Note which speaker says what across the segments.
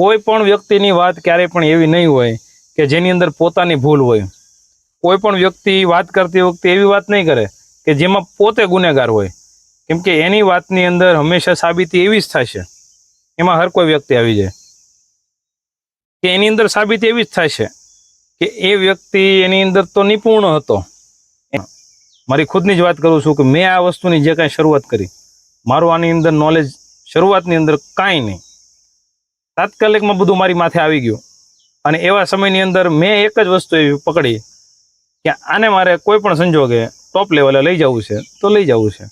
Speaker 1: કોઈ પણ વ્યક્તિની વાત ક્યારેય પણ એવી નહીં હોય કે જેની અંદર પોતાની ભૂલ હોય. કોઈ પણ વ્યક્તિ વાત કરતી વખતે એવી વાત નહીં કરે કે જેમાં પોતે ગુનેગાર હોય. કેમ કે એની વાતની અંદર હંમેશા સાબિતી એવી જ થશે. એમાં હર કોઈ વ્યક્તિ આવી જાય. કે એની અંદર સાબિતી એવી જ થશે કે એ વ્યક્તિ એની અંદર તો નિપુણ હતો. મારી ખુદની જ વાત કરું છું કે મેં આ વસ્તુની જે કાંઈ શરૂઆત કરી, મારું આની અંદર નોલેજ શરૂઆતની અંદર કાંઈ નહીં. તાત્કાલિકમાં બધું મારી માથે આવી ગયું. અને એવા સમયની અંદર મેં એક જ વસ્તુ એવી પકડી કે આને મારે કોઈ પણ સંજોગે ટોપ લેવલે લઈ જવું છે, તો લઈ જવું છે.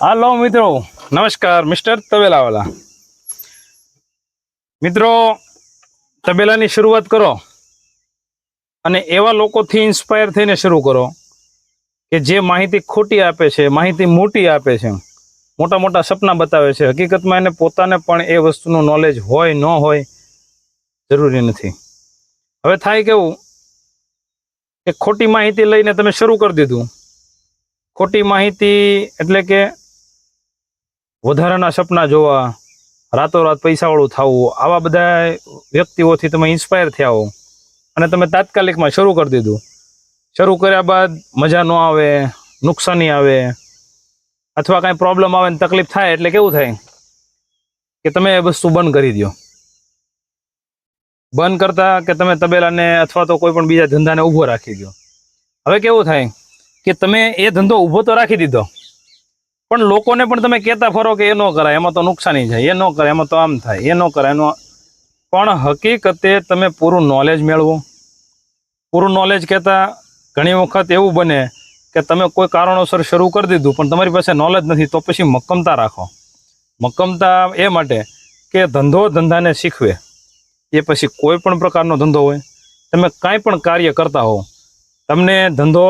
Speaker 1: હાલો મિત્રો, નમસ્કાર મિસ્ટર તબેલાવાલા. મિત્રો, તબેલાની શરૂઆત કરો. અને એવા લોકોથી ઇન્સ્પાયર થઈને શરૂ કરો કે જે માહિતી ખોટી આપે છે, માહિતી મોટી આપે છે. મોટા મોટા સપના બતાવે છે. હકીકતમાં એને પોતાને પણ એ વસ્તુનું નોલેજ હોય, ન હોય, જરૂરી નથી. હવે થાય કેવું કે ખોટી માહિતી લઈને તમે શરૂ કરી દીધું. ખોટી માહિતી એટલે કે વધારાના સપના જોવા, રાતોરાત પૈસાવાળું થવું, આવા બધા વ્યક્તિઓથી તમે ઇન્સ્પાયર થયા હો અને તમે તાત્કાલિકમાં શરૂ કરી દીધું. શરૂ કર્યા બાદ મજા ન આવે, નુકસાની આવે અથવા કાંઈ પ્રોબ્લેમ આવે ને તકલીફ થાય એટલે કેવું થાય? કે તમે એ વસ્તુ બંધ કરી દો બંધ કરતા કે તમે તબેલાને અથવા તો કોઈ પણ બીજા ધંધાને ઊભો રાખી દો હવે કેવું થાય? કે તમે એ ધંધો ઊભો તો રાખી દીધો. પણ લોકોને પણ તમે કહેતા ફરો કે એ ન કરાય, એમાં તો નુકસાની જાય, એ ન કરે એમાં તો આમ થાય, એ ન કરે એનો પણ હકીકતે તમે પૂરું નોલેજ મેળવો. પૂરું નોલેજ કહેતા ઘણી વખત એવું બને કે તમે કોઈ કારણોસર શરૂ કરી દીધું, પણ તમારી પાસે નોલેજ નથી, તો પછી મક્કમતા રાખો. મક્કમતા એ માટે કે ધંધો ધંધાને શીખવે. એ પછી કોઈ પણ પ્રકારનો ધંધો હોય, તમે કાંઈ પણ કાર્ય કરતા હો તમને ધંધો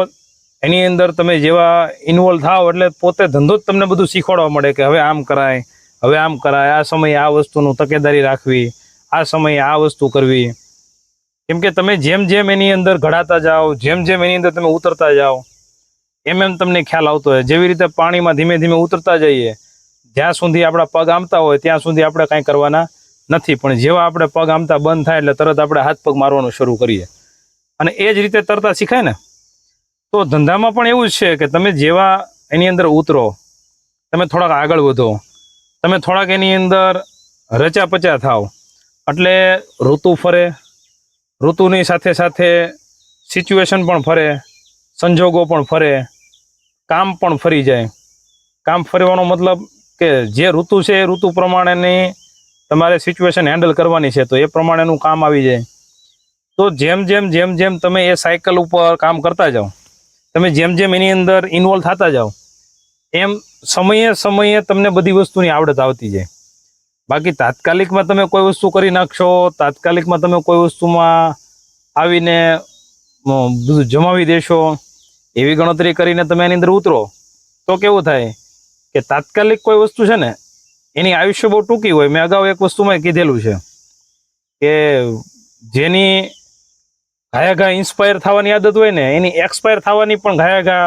Speaker 1: એની અંદર તમે જેવા ઇન્વોલ્વ થાઓ એટલે પોતે ધંધો જ તમને બધું શીખવાડવા મળે કે હવે આમ કરાય, હવે આમ કરાય, આ સમયે આ વસ્તુનું તકેદારી રાખવી, આ સમયે આ વસ્તુ કરવી. કેમ કે તમે જેમ જેમ એની અંદર ઘડાતા જાઓ, જેમ જેમ એની અંદર તમે ઉતરતા જાઓ એમ એમ તમને ખ્યાલ આવતો હોય. જેવી રીતે પાણીમાં ધીમે ધીમે ઉતરતા જઈએ, જ્યાં સુધી આપણા પગ આમતા હોય, ત્યાં સુધી આપણે કાંઈ કરવાના નથી. પણ જેવા આપણે પગ આમતા બંધ થાય એટલે તરત આપણે હાથ પગ મારવાનું શરૂ કરીએ. અને એ જ રીતે તરતા શીખાય ને? તો ધંધામાં પણ એવું જ છે કે તમે જેવા એની અંદર ઉતરો, તમે થોડાક આગળ વધો, તમે થોડાક એની અંદર રચા પચા થાવ. એટલે ઋતુ ફરે, ઋતુની સાથે સાથે સિચ્યુએશન પણ ફરે સંજોગો પણ ફરે, કામ પણ ફરી જાય. કામ ફરવાનો મતલબ કે જે ઋતુ છે એ ઋતુ પ્રમાણેની તમારે સિચ્યુએશન હેન્ડલ કરવાની છે, તો એ પ્રમાણેનું કામ આવી જાય. તો જેમ જેમ જેમ જેમ તમે એ સાયકલ ઉપર કામ કરતા જાઓ, તમે જેમ જેમ એની અંદર ઇન્વોલ્વ થતા જાઓ, એમ સમયે સમયે તમને બધી વસ્તુની આવડત આવતી જાય. બાકી તાત્કાલિકમાં તમે કોઈ વસ્તુ કરી નાખશો, તાત્કાલિકમાં તમે કોઈ વસ્તુમાં આવીને બધું જમાવી દેશો એવી ગણતરી કરીને તમે એની અંદર ઉતરો, તો કેવું થાય કે તાત્કાલિક કોઈ વસ્તુ છે ને, એની આયુષ્ય બહુ ટૂંકી હોય. મેં અગાઉ એક વસ્તુમાં કીધેલું છે કે જેની ઘાયા ઘા ઇન્સ્પાયર થવાની આદત હોય ને, એની એક્સપાયર થવાની પણ ઘાયા ઘા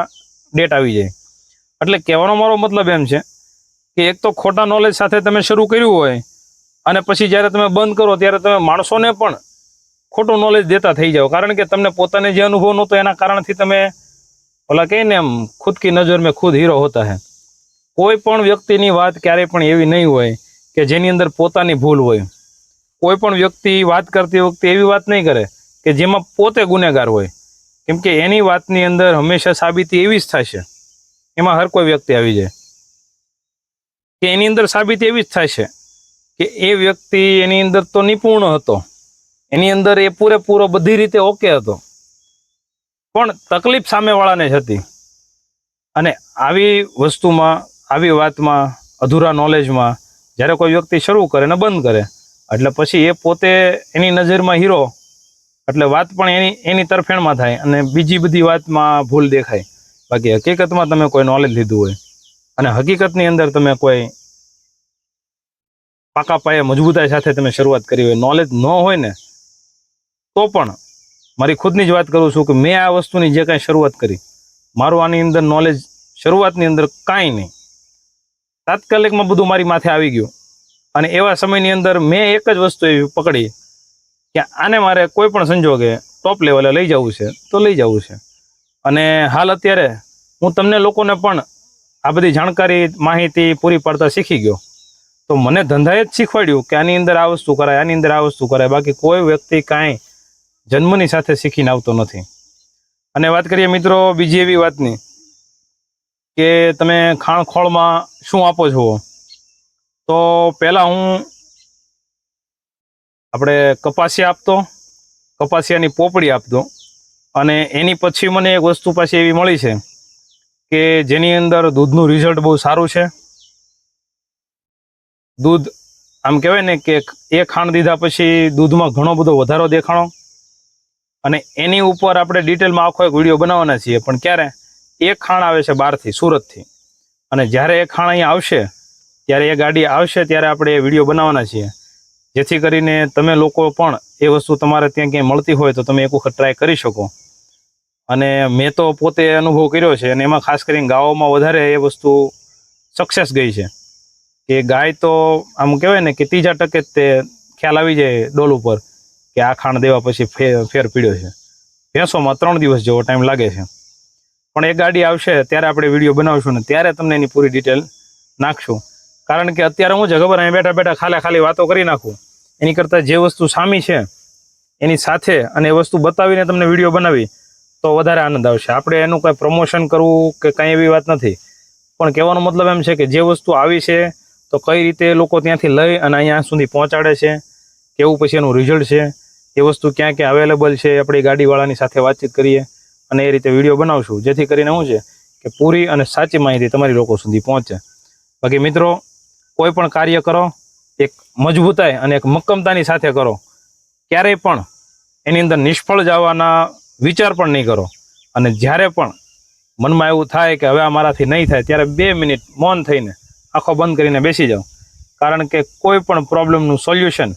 Speaker 1: ડેટ આવી જાય. એટલે કહેવાનો મારો મતલબ એમ છે કે એક તો ખોટા નોલેજ સાથે તમે શરૂ કર્યું હોય અને પછી જ્યારે તમે બંધ કરો, ત્યારે તમે માણસોને પણ ખોટું નોલેજ દેતા થઈ જાઓ. કારણ કે તમને પોતાને જે અનુભવ નહોતો એના કારણથી તમે ઓલા કહે ને એમ, ખુદ કી નજર મેં ખુદ હીરો હોતા હે. કોઈ પણ વ્યક્તિની વાત ક્યારેય પણ એવી નહીં હોય કે જેની અંદર પોતાની ભૂલ હોય. કોઈ પણ વ્યક્તિ વાત કરતી વખતે એવી વાત નહીં કરે કે જેમાં પોતે ગુનેગાર હોય. કેમ કે એની વાતની અંદર હંમેશા સાબિતી એવી જ થશે એમાં હર કોઈ વ્યક્તિ આવી જાય. કે એની અંદર સાબિતી એવી જ થશે કે એ વ્યક્તિ એની અંદર તો નિપુણ હતો. એની અંદર એ પૂરેપૂરો બધી રીતે ઓકે હતો. પણ તકલીફ સામેવાળાને જ હતી. અને આવી વસ્તુમાં, આવી વાતમાં, અધૂરા નોલેજમાં જ્યારે કોઈ વ્યક્તિ શરૂ કરે ને બંધ કરે, એટલે પછી એ પોતે એની નજરમાં હીરો, એટલે વાત પણ એની એની તરફેણમાં થાય અને બીજી બધી વાતમાં ભૂલ દેખાય. બાકી હકીકતમાં તમે કોઈ નોલેજ લીધું હોય અને હકીકતની અંદર તમે કોઈ પાકા પાયે મજબૂતાઈ સાથે તમે શરૂઆત કરી હોય નોલેજ ન હોય ને, તો પણ મારી ખુદની જ વાત કરું છું કે મેં આ વસ્તુની જે કાંઈ શરૂઆત કરી, મારું આની અંદર નોલેજ શરૂઆતની અંદર કાંઈ નહીં. તાત્કાલિકમાં બધું મારી માથે આવી ગયું. અને એવા સમયની અંદર મેં એક જ વસ્તુ એવી પકડી કે આને મારે કોઈ પણ સંજોગે ટોપ લેવલે લઈ જવું છે, તો લઈ જવું છે. અને હાલ અત્યારે હું તમને લોકોને પણ આ બધી જાણકારી, માહિતી પૂરી પાડતા શીખી ગયો. તો મને ધંધાએ જ શીખવાડ્યું કે આની અંદર આ વસ્તુ કરાય, આની અંદર આ વસ્તુ કરાય. બાકી કોઈ વ્યક્તિ કાંઈ જન્મની સાથે શીખીને આવતો નથી. અને વાત કરીએ મિત્રો બીજી એવી વાતની, કે તમે ખાણખોળમાં શું આપો છો? તો પહેલાં હું આપણે કપાસિયા આપતો, કપાસિયાની પોપડી આપતો, અને એની પછી મને એક વસ્તુ પાછી એવી મળી છે, કે જેની અંદર દૂધનું રિઝલ્ટ બહુ સારું છે. દૂધ આમ કહેવાય ને કે એ ખાંડ દીધા પછી દૂધમાં ઘણો બધો વધારો દેખાણો અને એની ઉપર આપણે ડિટેલમાં આખો એક વીડિયો બનાવવાના છીએ. પણ ક્યારે? એ ખાણ આવે છે બહારથી, સુરતથી. અને જ્યારે એ ખાણ અહીંયા આવશે, ત્યારે એ ગાડી આવશે, ત્યારે આપણે એ વીડિયો બનાવવાના છીએ. જેથી કરીને તમે લોકો પણ એ વસ્તુ તમારે ત્યાં ક્યાંય મળતી હોય તો તમે એક વખત ટ્રાય કરી શકો. અને મેં તો પોતે અનુભવ કર્યો છે અને એમાં ખાસ કરીને ગાઓમાં વધારે એ વસ્તુ સક્સેસ ગઈ છે. કે ગાય તો આમ કહેવાય ને કે ત્રીજા ટકે તે ખ્યાલ આવી જાય ડોલ ઉપર. કે આ ખાણ દેવા પછી ફેર પીડ્યો છે. ભેંસોમાં ત્રણ દિવસ જેવો ટાઈમ લાગે છે. પણ એ ગાડી આવશે, ત્યારે આપણે વીડિયો બનાવશું ને ત્યારે તમને એની પૂરી ડિટેલ નાખશું. કારણ કે અત્યારે હું છે ખબર? અહીં બેઠા બેઠા ખાલી ખાલી વાતો કરી નાખું. એની કરતાં જે વસ્તુ સામી છે, એની સાથે અને એ વસ્તુ બતાવીને તમને વીડિયો બનાવી, તો વધારે આનંદ આવશે. આપણે એનું કંઈ પ્રમોશન કરવું કે કંઈ એવી વાત નથી. પણ કહેવાનો મતલબ એમ છે કે જે વસ્તુ આવી છે, તો કઈ રીતે લોકો ત્યાંથી લઈ અને અહીંયા સુધી પહોંચાડે છે, કેવું પછી એનું રિઝલ્ટ છે એ વસ્તુ ક્યાં ક્યાં અવેલેબલ છે, આપણી ગાડીવાળાની સાથે વાતચીત કરીએ અને એ રીતે વીડિયો બનાવશું. જેથી કરીને શું છે કે પૂરી અને સાચી માહિતી તમારી લોકો સુધી પહોંચે. બાકી મિત્રો, કોઈ પણ કાર્ય કરો, એક મજબૂતાઈ અને એક મક્કમતાની સાથે કરો. ક્યારેય પણ એની અંદર નિષ્ફળ જવાના વિચાર પણ નહીં કરો. અને જ્યારે પણ મનમાં એવું થાય કે હવે આ મારાથી નહીં થાય, ત્યારે બે મિનિટ મૌન થઈને આંખો બંધ કરીને બેસી જાઓ. કારણ કે કોઈ પણ પ્રોબ્લેમનું સોલ્યુશન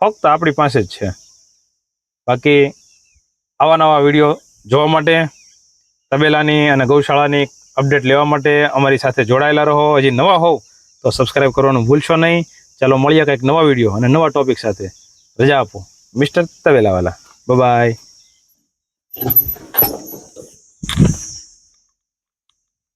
Speaker 1: ફક્ત આપણી પાસે જ છે. બાકી આવા નવા વીડિયો જોવા માટે તબેલાની અને ગૌશાળાની અપડેટ લેવા માટે અમારી સાથે જોડાયેલા રહો. હજી નવા હોવ તો સબસ્ક્રાઈબ કરવાનું ભૂલશો નહીં. ચાલો મળીએ કંઈક નવા વીડિયો અને નવા ટોપિક સાથે. રજા આપો. મિસ્ટર તબેલાવાલા. બાય